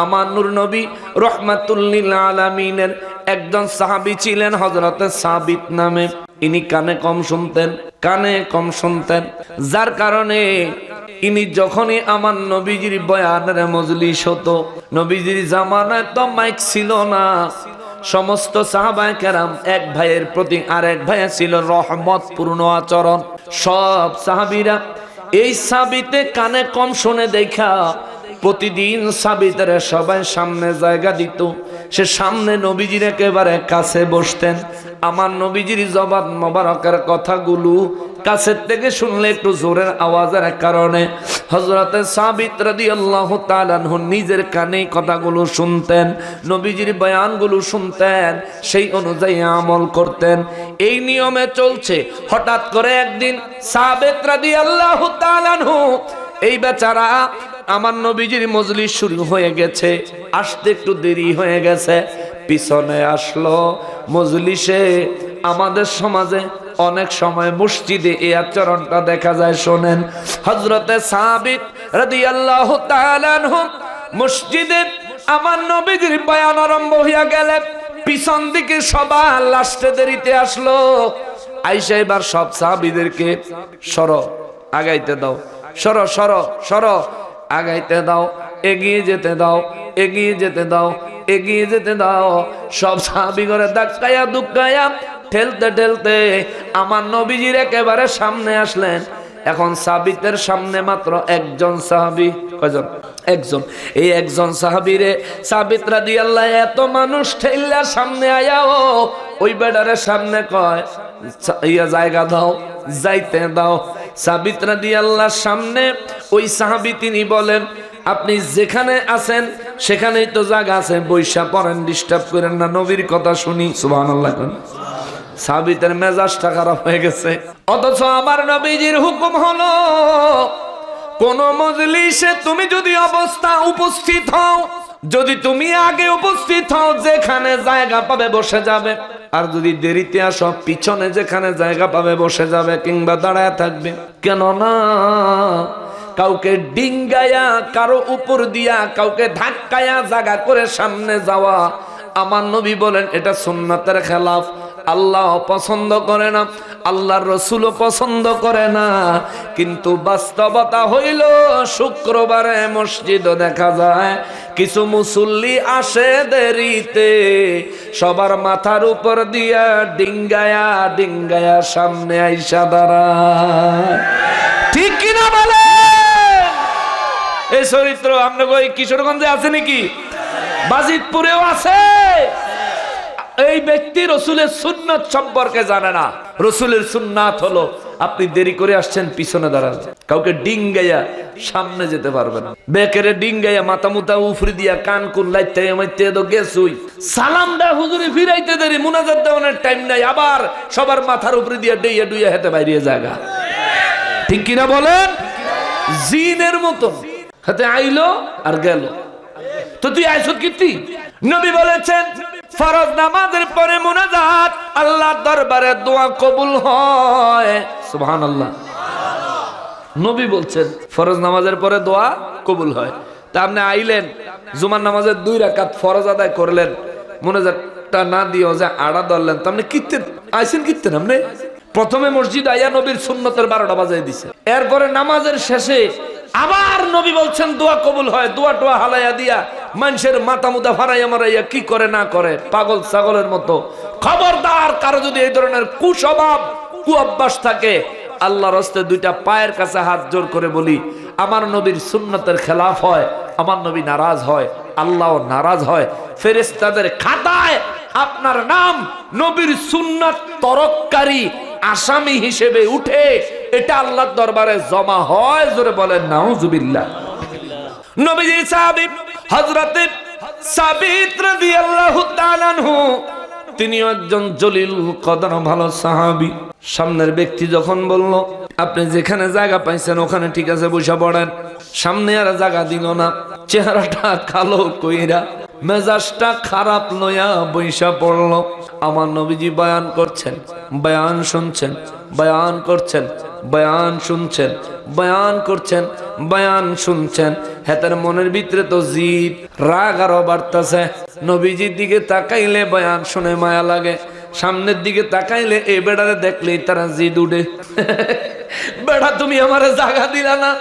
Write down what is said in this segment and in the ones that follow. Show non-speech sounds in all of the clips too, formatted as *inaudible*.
আমার নূর নবী রহমাতুল্লিল আলমিনের একজন সাহাবি ছিলেন হজরতে সাবিত নামে। ইনি কানে কম শুনতেন, কানে কম শুনতেন। যার কারণে ইনি যখনই আমার নবীজির বয়ানের মজলিস হতো, নবীজির জামানায় তো মাইক ছিল না। সমস্ত সাহাবায় কেরাম এক ভাইয়ের প্রতি আর এক ভাইয়ের ছিল রহমত পূর্ণ আচরণ। সব সাহাবিরা এই সাবিতে কানে কম শুনে দেখা প্রতিদিন সাবিতারে সবাই সামনে জায়গা দিত। সে সামনে নবীজির একেবারে কাছে বসতেন। আমার নবীজির জবান মোবারকের কথাগুলো কাছের থেকে শুনলে একটু জোরের আওয়াজের কারণে হজরতে সাবিত রাদি আল্লাহ তালানহ নিজের কানে কথাগুলো শুনতেন, নবীজির বয়ানগুলো শুনতেন, সেই অনুযায়ী আমল করতেন। এই নিয়মে চলছে। হঠাৎ করে একদিন সাবেত রাদি আল্লাহ তালানহ এই বেচারা আমার নবীজির মজলিস শুরু হয়ে গেছে। আসতে একটু দেরি হয়ে গেছে। পিছনে আসলো মজলিসে। আমাদের সমাজে অনেক সময় মসজিদে এই আচরণটা দেখা যায়, শোনেন। হজরতে সাবিত তাআলা আনহু মসজিদে আমার নবীজির বয়ান আরম্ভ হইয়া গেলে পিছন দিকে সবার লাস্টে দেরিতে আসলো। আইসা এবার সব সাহাবিদেরকে, সর, আগাইতে দাও। সর সর সর। আগাইতে দাও, এগিয়ে যেতে দাও, এগিয়ে যেতে দাও, এগিয়ে যেতে দাও। সব সাহাবি করে ধাক্কায়া দুক্কায়া ঠেলতে ঠেলতে আমার নবীজির একেবারে সামনে আসলেন। এখন সাবিতের সামনে মাত্র একজন সাহাবি। কয়জন? একজন। এই একজন সাহাবিরে সাবিত রাদি আল্লাহ এত মানুষ ঠেললা সামনে আয়াও ওই বেডারের সামনে কয়, ইয়া জায়গা দাও, যাইতে দাও। সাবিত রাদি আল্লাহর সামনে ওই সাহাবি তিনি বলেন, আপনি যেখানে আছেন, সেখানেই তো জায়গা আছে, বৈশা পড়েন ডিস্টার্ব করেন না, নবীর কথা শুনি। সুবাহ আল্লাহ সাবিতের মেজাজটা খারাপ হয়ে গেছে। অথচ আমার নবীজির হুকুম হলো, কোন মজলিসে তুমি যদি অবস্থা উপস্থিত হও, যদি তুমি আগে উপস্থিত হও, যেখানে জায়গা পাবে বসে যাবে। আর যদি দেরিতে আসো, পিছনে যেখানে জায়গা পাবে, বসে যাবে কিংবা দাঁড়ায় থাকবে। কেন না কাউকে ডিঙ্গায়া, কারও উপর দিয়া, কাউকে ধাক্কায়া জায়গা করে সামনে যাওয়া, আমার নবী বলেন, এটা সুন্নাতের খেলাফ। আল্লাহ পছন্দ করে না, আল্লাহর রসুলও পছন্দ করে না। কিন্তু বাস্তবতা হইল, শুক্রবারে মসজিদও দেখা যায়, কিছু মুসল্লি আসে দেরিতে, সবার মাথার উপর দিয়া ডিঙ্গায়া ডিঙ্গায়া সামনে আইসা দাঁড়ায়। ঠিক কিনা বলে? এই চরিত্র আপনার ওই কিশোরগঞ্জে আছে নাকি? বাজিতপুরেও আছে। এই ব্যক্তি রসুলের সুন্নত সম্পর্কে জানে না। রসুলের সুন্নাত হলো আপনি দেরি করে আসছেন, পিছনে দাঁড়ান। কাউকে ডিঙ্গাইয়া সামনে যেতে পারবেন বেকেরে ডিঙ্গাইয়া মাথা মুতা উফরি দিয়া কান কুন লাইতে তো গেছুই। সালাম দা হুজুরে, ফিরাইতে দেরি, মুনাজাত দেওয়ানোর টাইম নাই। আবার সবার মাথার উপরে দিয়া ডেইয়া ডুইয়া হেতে বাইরে জায়গা ঠিক কিনা বলেন? জিনের মতন। হাতে আইলো আর গেল। তো তুই আইসত কীর্তি নবী বলেছেন ফরজ নামাজের পরে মুনাজাত, আল্লাহর দরবারে দোয়া কবুল হয়। সুবহানাল্লাহ। নবী বলছেন, ফরজ নামাজের পরে দোয়া কবুল হয়। তা আপনি আইলেন নামাজের দুই ফরজ আদায় করলেন না দিও যে আড়া ধরলেন। আপনি কীর্তেন আইসেন কীর্তেন আপনি? প্রথমে মসজিদ আইয়া নবীর সুন্নতের বারোটা বাজাই দিছে। এরপরে নামাজের শেষে আবার নবী বলছেন, দোয়া কবুল হয় দোয়া টোয়া হালাইয়া দিয়া মানুষের মাথা মুদা ফারাইয়া মারাইয়া কি করে, না করে, পাগল ছাগলের মতো। খবরদার, কারও যদি এই ধরনের কুস্বভাব কু অভ্যাস থাকে, আল্লাহর হস্তে দুইটা পায়ের কাছে হাত জোর করে বলি, আমার নবীর সুন্নতের খেলাফ হয়, আমার নবী নারাজ হয় আল্লাহ নারাজ হয়। ফেরেস্তাদের খাতায় আপনার নাম, নবীর সুন্নত তরককারী আসামি হিসেবে উঠে, এটা আল্লাহর দরবারে জমা হয়, জোরে বলেন, নাউজুবিল্লাহ। নবীজি সাহাবী হযরতে সাবিত রাদিয়াল্লাহু তাআলা আনহু একজন জলিল কদর ভালো সাহাবি। সামনের ব্যক্তি যখন বলল, আপনি যেখানে জায়গা পাইছেন ওখানে ঠিক আছে, বসে পড়েন। সামনে আর জায়গা দিল না, চেহারাটা কালো কইরা মেজাজটা খারাপ লইয়া বৈশা পড়ল। আমার নবীজি বয়ান করছেন, বয়ান শুনছেন, বয়ান করছেন। বয়ান শুনছেন, বয়ান করছেন, বয়ান শুনছেন। হেতার মনের ভিতরে তো জিদ, রাগ আরও বাড়তাছে। নবীজির দিকে তাকাইলে বয়ান শুনে মায়া লাগে। সামনের দিকে তাকাইলে এই বেড়ারে দেখলেই তারা জিদ উঠে। *laughs* বেড়া, তুমি আমারে জাগা দিলা না।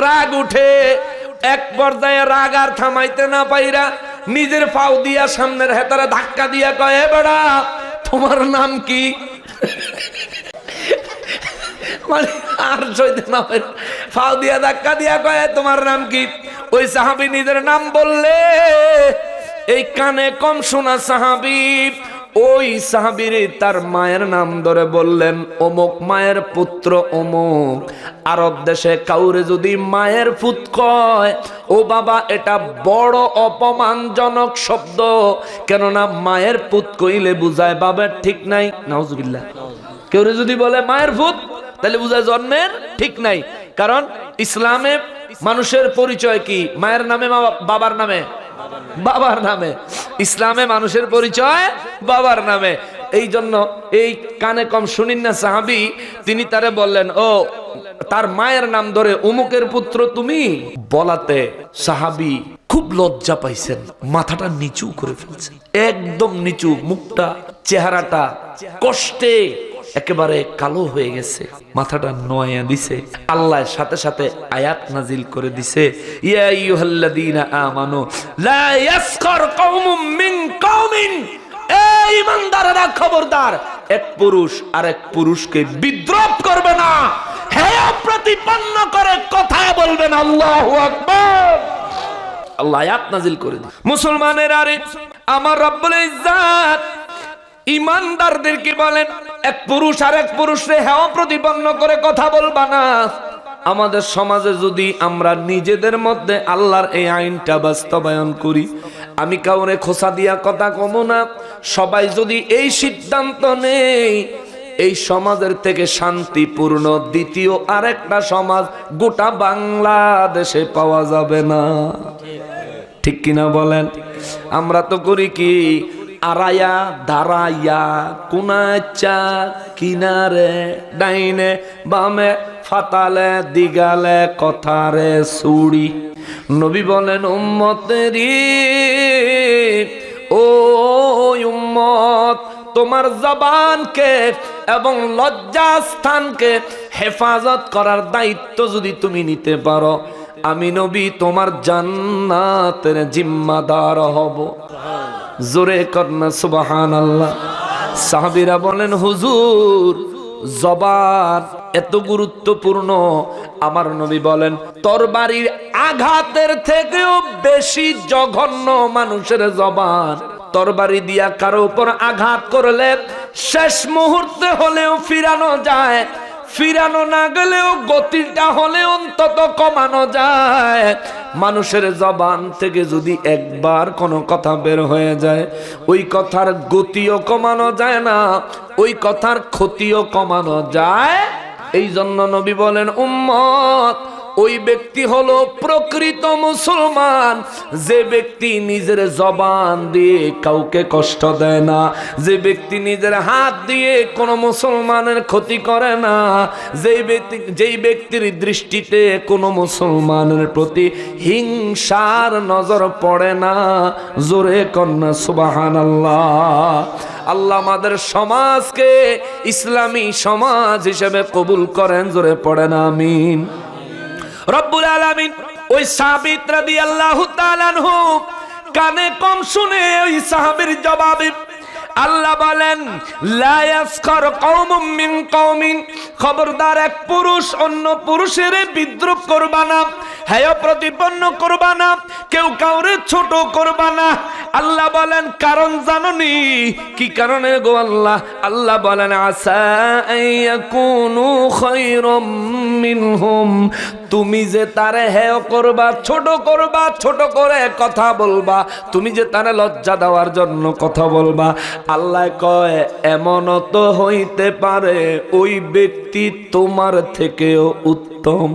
রাগ উঠে, এক পর্যায়ে রাগ আর থামাইতে না পাইরা নিজের পাও দিয়া সামনের হেতারা ধাক্কা দিয়া কয়, "এ বেড়া, তোমার নাম কি? *laughs* মানে আর সইতে না ফাও দিয়া ধাক্কা দিয়া কয়, তোমার নাম কি? ওই সাহাবি নিজের নাম বললে, এই কানে কম শোনা সাহাবি। ওই সাহাবির তার মায়ের নাম ধরে বললেন, অমুক মায়ের পুত্র অমুক। আরব দেশে কাউরে যদি মায়ের ফুত কয়, ও বাবা, এটা বড় অপমানজনক শব্দ। কেননা মায়ের পুত কইলে বুঝায় বাবার ঠিক নাই। নাউজুবিল্লাহ। কেউ যদি বলে, মায়ের ভূত তাহলে বুঝায় জন্মের ঠিক নাই। কারণ ইসলামে মানুষের পরিচয় কি? মায়ের নামে বাবার নামে? বাবার নামে। ইসলামে মানুষের পরিচয় বাবার নামে। এই জন্য এই কানে কম শুনিন না সাহাবি, তিনি তারে বললেন, ও, তার মায়ের নাম ধরে উমুকের পুত্র তুমি? বলাতে সাহাবি খুব লজ্জা পাইছেন, মাথাটা নিচু করে ফেলছেন। একদম নিচু, মুখটা, চেহারাটা কষ্টে একেবারে কালো হয়ে গেছে। মাথাটা নয়া দিছে। আল্লাহ সাথে সাথে আয়াত নাজিল করে দিছে। ইয়া আইয়ুহাল্লাযীনা আমানু, লা ইয়াসখার কওমুম মিন কওমিন। এই ইমানদারেরা খবরদার, এক পুরুষ পুরুষকে বিদ্রোহ করবে না। হেয় প্রতিপন্ন করে কথা বলবেন আল্লাহু আকবার। আল্লাহ আয়াত নাজিল করে দিন মুসলমানের আরে আমার রব্বুল ইজ্জাত ইমানদারদেরকে বলেন এক পুরুষ আর এক পুরুষরে হেও প্রতিপন্ন করে কথা বলবা না। আমাদের সমাজে যদি আমরা নিজেদের মধ্যে আল্লাহর এই আইনটা বাস্তবায়ন করি, আমি কাউরে খোসা দিয়া কথা কম না। সবাই যদি এই সিদ্ধান্ত নেই এই সমাজের থেকে শান্তিপূর্ণ দ্বিতীয় আরেকটা সমাজ গোটা বাংলাদেশে পাওয়া যাবে না। ঠিক কিনা বলেন? আমরা তো করি কি আড়াইয়া দাঁড়াইয়া কোনাচা, কিনারে, ডাইনে, বামে, ফাতালে, দিগালে, কথারে, সুড়ি। নবী বলেন, উম্মতেরি, ও উম্মত, তোমার জবানকে এবং লজ্জাস্থানকে হেফাজত করার দায়িত্ব যদি তুমি নিতে পারো আমি নবী, তোমার জান্নাতের জিম্মাদার হব। জোরে কন্যা সুবাহান আল্লাহ সাহাবিরা বলেন, হুজুর, জবান এত গুরুত্বপূর্ণ। আমার নবী বলেন তরবারির আঘাতের থেকেও বেশি জঘন্য মানুষের জবান। তরবারি দিয়া কারও উপর আঘাত করলে শেষ মুহূর্তে হলেও ফিরানো যায়। ফিরানো না গেলেও গতিটা হলে অন্তত কমানো যায়। মানুষের জবান থেকে যদি একবার কোনো কথা বের হয়ে যায়, ওই কথার গতিও কমানো যায় না, ওই কথার ক্ষতিও কমানো যায়। এই জন্য নবী বলেন, উম্মত ওই ব্যক্তি হলো প্রকৃত মুসলমান। যে ব্যক্তি নিজের জবান দিয়ে কাউকে কষ্ট দেয় না, যে ব্যক্তি নিজের হাত দিয়ে কোনো মুসলমানের ক্ষতি করে না যেই ব্যক্তি, যেই ব্যক্তির দৃষ্টিতে কোনো মুসলমানের প্রতি হিংসার নজর পড়ে না, জোরে কন্যা সুবাহান আল্লাহ আল্লাহ আমাদের সমাজকে ইসলামী সমাজ হিসেবে কবুল করেন, জোরে পড়েন, আমিন। রব্বুল আলামিন ওই সাবিত রাদিয়াল্লাহু তাআলা কানে কম শুনে ওই সাহাবীর জবাবে আল্লাহ বলেন, লা ইয়াসখার কওমুম মিন কওমিন। খবরদার এক পুরুষ অন্য পুরুষের বিদ্রুপ করবা না। হেয় প্রতিপন্ন করবা না। কেউ কাউরে ছোট করবা না। আল্লাহ বলেন, কারণ জাননি? কি কারণে গো আল্লাহ? আল্লাহ বলেন আসা আইয়াকুনু খায়রাম মিনহুম। তুমি যে তারে হেয় করবা, ছোট করবা, ছোট করে কথা বলবা। তুমি যে তারে লজ্জা দেওয়ার জন্য কথা বলবা। আল্লাহ কয়, এমনও তো হইতে পারে ওই ব্যক্তি তোমার থেকেও উত্তম।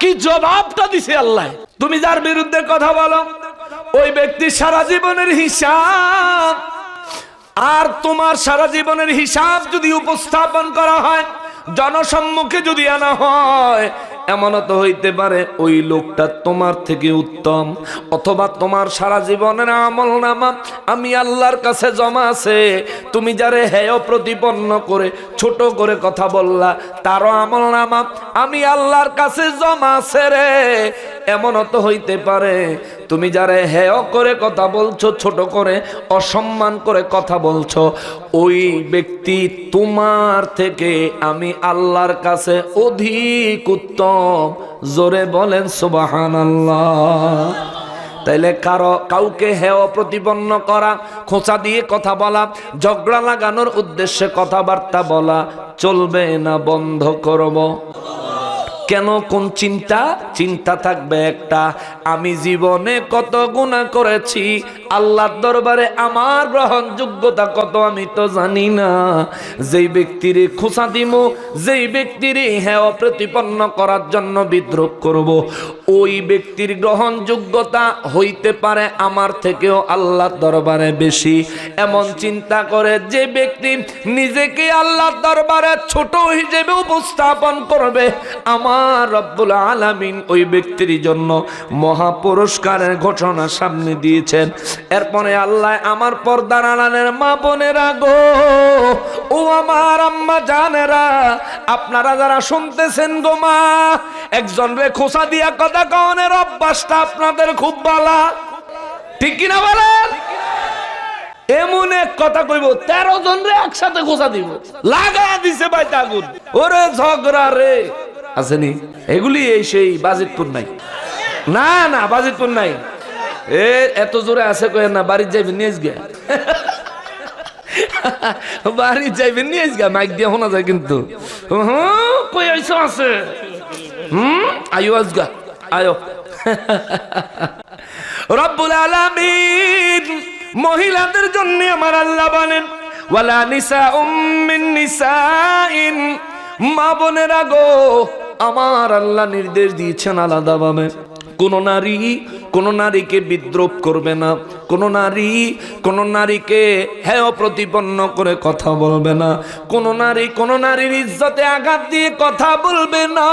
কি জবাবটা দিছে আল্লাহ? তুমি যার বিরুদ্ধে কথা বলো, ওই ব্যক্তি সারা জীবনের হিসাব। আর তোমার সারা জীবনের হিসাব যদি উপস্থাপন করা হয়, জনসম্মুখে যদি আনা হয় এমনও তো হইতে পারে, ওই লোকটা তোমার থেকে উত্তম। অথবা তোমার সারা জীবনের আমল নামা আমি আল্লাহর কাছে জমা আছে। তুমি যারে হেয় প্রতিপন্ন করে, ছোট করে কথা বললা, তারও আমল নামা আমি আল্লাহর কাছে জমা আছে রে। এমনত হইতে পারে তুমি যারে হেয় করে কথা বলছো, ছোট করে, অসম্মান করে কথা বলছো, ওই ব্যক্তি তোমার থেকে আমি আল্লাহর কাছে অধিক উত্তম। জোরে বলেন সুবাহান আল্লাহ তাইলে কারও, কাউকে হেয় প্রতিপন্ন করা, খোঁচা দিয়ে কথা বলা, ঝগড়া লাগানোর উদ্দেশ্যে কথাবার্তা বলা, চলবে না, বন্ধ করব। কেন কোন চিন্তা? চিন্তা থাকবে একটা, আমি জীবনে কত গুণা করেছি, আল্লাহর দরবারে আমার গ্রহণযোগ্যতা কত আমি তো জানি না। যেই ব্যক্তির খোসা দিব যেই ব্যক্তির হ্যাঁ প্রতিপন্ন করার জন্য বিদ্রোহ করব, ওই ব্যক্তির গ্রহণযোগ্যতা হইতে পারে আমার থেকেও আল্লাহর দরবারে বেশি। এমন চিন্তা করে যে ব্যক্তি নিজেকে আল্লাহর দরবারে ছোট হিসেবে উপস্থাপন করবে, আমার রব্বুল আলামিন ওই ব্যক্তির জন্য মহা পুরস্কারের সামনে দিয়েছেন। এরপরে আল্লাহ আমার পর্দার মা বোনেরা গো, ও আমার আম্মা জানেরা, আপনারা যারা শুনতেছেন গো মা, একজন রে খোসা দিয়া কথা কনের অভ্যাসটা আপনাদের খুব বালা। ঠিক কিনা বলেন? এমন এক কথা কইব, তেরো জন রে একসাথে খোঁজা দিব। লাগা দিছে ভাই তাগুন। ওরে ঝগড়া রে। আসেনি? এগুলি এই সেই বাজিতপুর নাই। না না বাজিতপুর নাই। এ, এত জোরে আছে কয়ে না, বাড়ির যাইবেন নিয়ে গে *laughs* বাড়ির যাইবেন নিয়ে গে মাইক দিয়ে শোনা যায় কিন্তু। হুম, কই আইসো আছে? হুম, আয়ো আজগা আয়ো। *laughs* রব্বুল আলামিন, মহিলাদের জন্য আমার আল্লাহ বলেন, ওয়ালা নিসা উম্মিন নিসাইন। মা বোনেরা গো আমার আল্লাহ নির্দেশ দিয়েছেন আলাদাভাবে। কোন নারী, কোন নারীকে বিদ্রোপ করবে না। কোন নারী, কোন নারীকে হেয় প্রতিপন্ন করে কথা বলবে না। কোন নারী, কোন নারীর ইজ্জতে আঘাত দিয়ে কথা বলবে না।